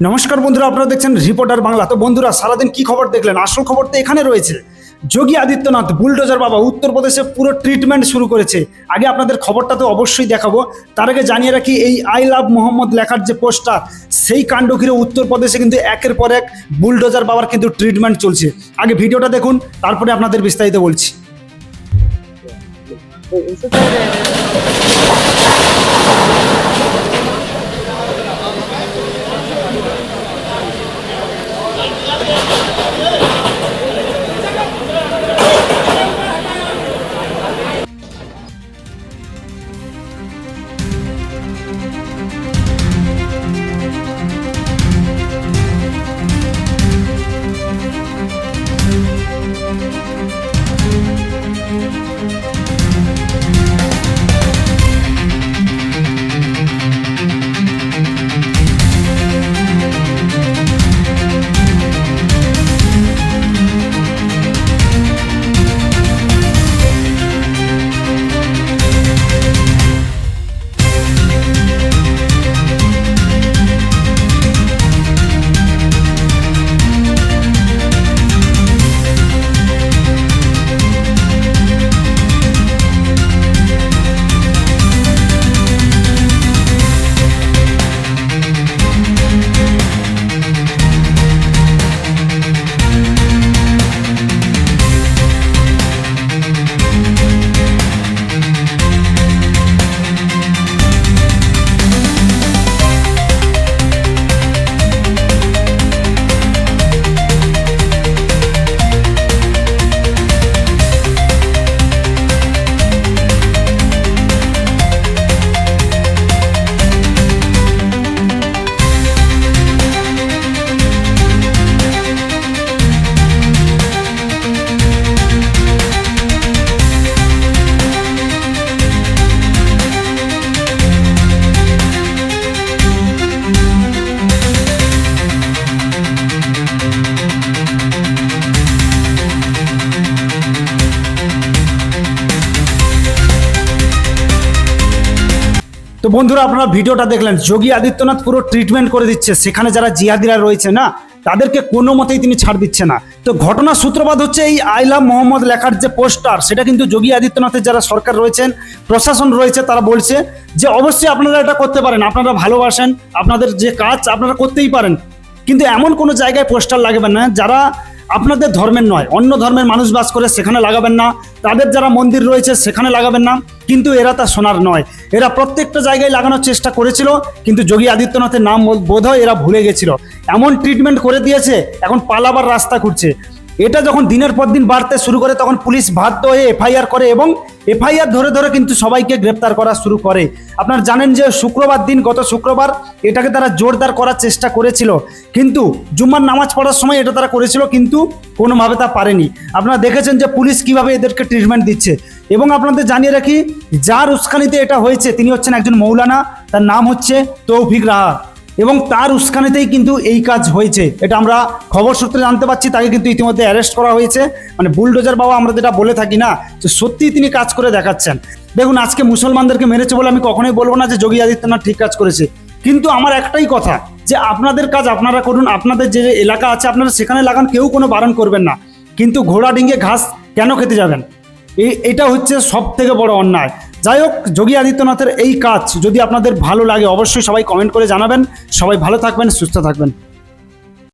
নমস্কার বন্ধুরা আপনারা দেখছেন রিপোর্টার বাংলা তো বন্ধুরা সারাদিন কি খবর দেখলেন আসল খবর তো এখানে রয়েছে যোগী আদিত্যনাথ বুলডোজার বাবা উত্তরপ্রদেশে পুরো ট্রিটমেন্ট শুরু করেছে আগে আপনাদের খবরটা তো অবশ্যই দেখাবো তার আগে জানিয়ে রাখি এই আই লাভ মোহাম্মদ লেখার যে পোস্টার সেই কাণ্ড ঘিরে উত্তরপ্রদেশে কিন্তু একের পর এক বুলডোজার বাবার কিন্তু ট্রিটমেন্ট চলছে আগে ভিডিওটা দেখুন তারপরে আপনাদের বিস্তারিত বলছি তো বন্ধুরা আপনারা ভিডিওটা দেখলেন, যোগী আদিত্যনাথ পুরো ট্রিটমেন্ট করে দিচ্ছে। সেখানে যারা জিহাদিরা রয়েছে না, তাদেরকে কোনো মতেই তিনি ছাড় দিচ্ছে না। তো ঘটনা সূত্রপাত হচ্ছে এই আইলাম মোহাম্মদ লেখার যে পোস্টার, সেটা কিন্তু যোগী আদিত্যনাথের যারা সরকার রয়েছেন, প্রশাসন রয়েছে, তারা বলছে যে অবশ্যই আপনারা এটা করতে পারেন, আপনারা ভালোবাসেন, আপনাদের যে কাজ, আপনারা করতেই পারেন। কিন্তু এমন কোনো জায়গায় পোস্টার লাগবে না, যারা আপনাদের ধর্মের নয়, অন্য ধর্মের মানুষ বাস করে সেখানে লাগাবেন না, তাদের যারা মন্দির রয়েছে সেখানে লাগাবেন না, কিন্তু এরা তা সোনার নয়। এরা প্রত্যেকটা জায়গায় লাগানোর চেষ্টা করেছিল, কিন্তু যোগী আদিত্যনাথের নাম বোধ হয় এরা ভুলে গেছিল। এমন ট্রিটমেন্ট করে দিয়েছে, এখন পালাবার রাস্তা খুঁজছে। এটা যখন দিনের পর দিন বাড়তে শুরু করে, তখন পুলিশ বাধ্য হয়ে এফআইআর করে এবং এফআইআর ধরে ধরে কিন্তু সবাইকে গ্রেপ্তার করা শুরু করে। আপনারা জানেন যে শুক্রবার দিন, গত শুক্রবার এটাকে তারা জোরদার করার চেষ্টা করেছিল। কিন্তু জুম্মার নামাজ পড়ার সময় এটা তারা করেছিল, কিন্তু কোনোভাবে তা পারেনি। আপনারা দেখেছেন যে পুলিশ কীভাবে এদেরকে ট্রিটমেন্ট দিচ্ছে। এবং আপনাদের জানিয়ে রাখি, যার উস্কানিতে এটা হয়েছে, তিনি হচ্ছেন একজন মৌলানা, তার নাম হচ্ছে তৌফিক রাহা। এবং তার উস্কানিতেই কিন্তু এই কাজ হয়েছে। এটা আমরা খবর সূত্রে জানতে পারছি, তাকে কিন্তু ইতিমধ্যে অ্যারেস্ট করা হয়েছে। মানে বুলডোজার বাবা, আমরা যেটা বলে থাকি না, যে সত্যিই তিনি কাজ করে দেখাচ্ছেন। দেখুন, আজকে মুসলমানদেরকে মেরেছে বলে আমি কখনোই বলব না যে যোগী আদিত্যনাথ ঠিক কাজ করেছে। কিন্তু আমার একটাই কথা, যে আপনাদের কাজ আপনারা করুন, আপনাদের যে এলাকা আছে, আপনারা সেখানে লাগান, কেউ কোনো বারণ করবেন না। কিন্তু ঘোড়া ডিঙ্গে ঘাস কেন খেতে যাবেন? এই এটা হচ্ছে সব থেকে বড় অন্যায়। যাই হোক, যোগী আদিত্যনাথের এই কাজ যদি আপনাদের ভালো লাগে, অবশ্যই সবাই কমেন্ট করে জানাবেন। সবাই ভালো থাকবেন, সুস্থ থাকবেন।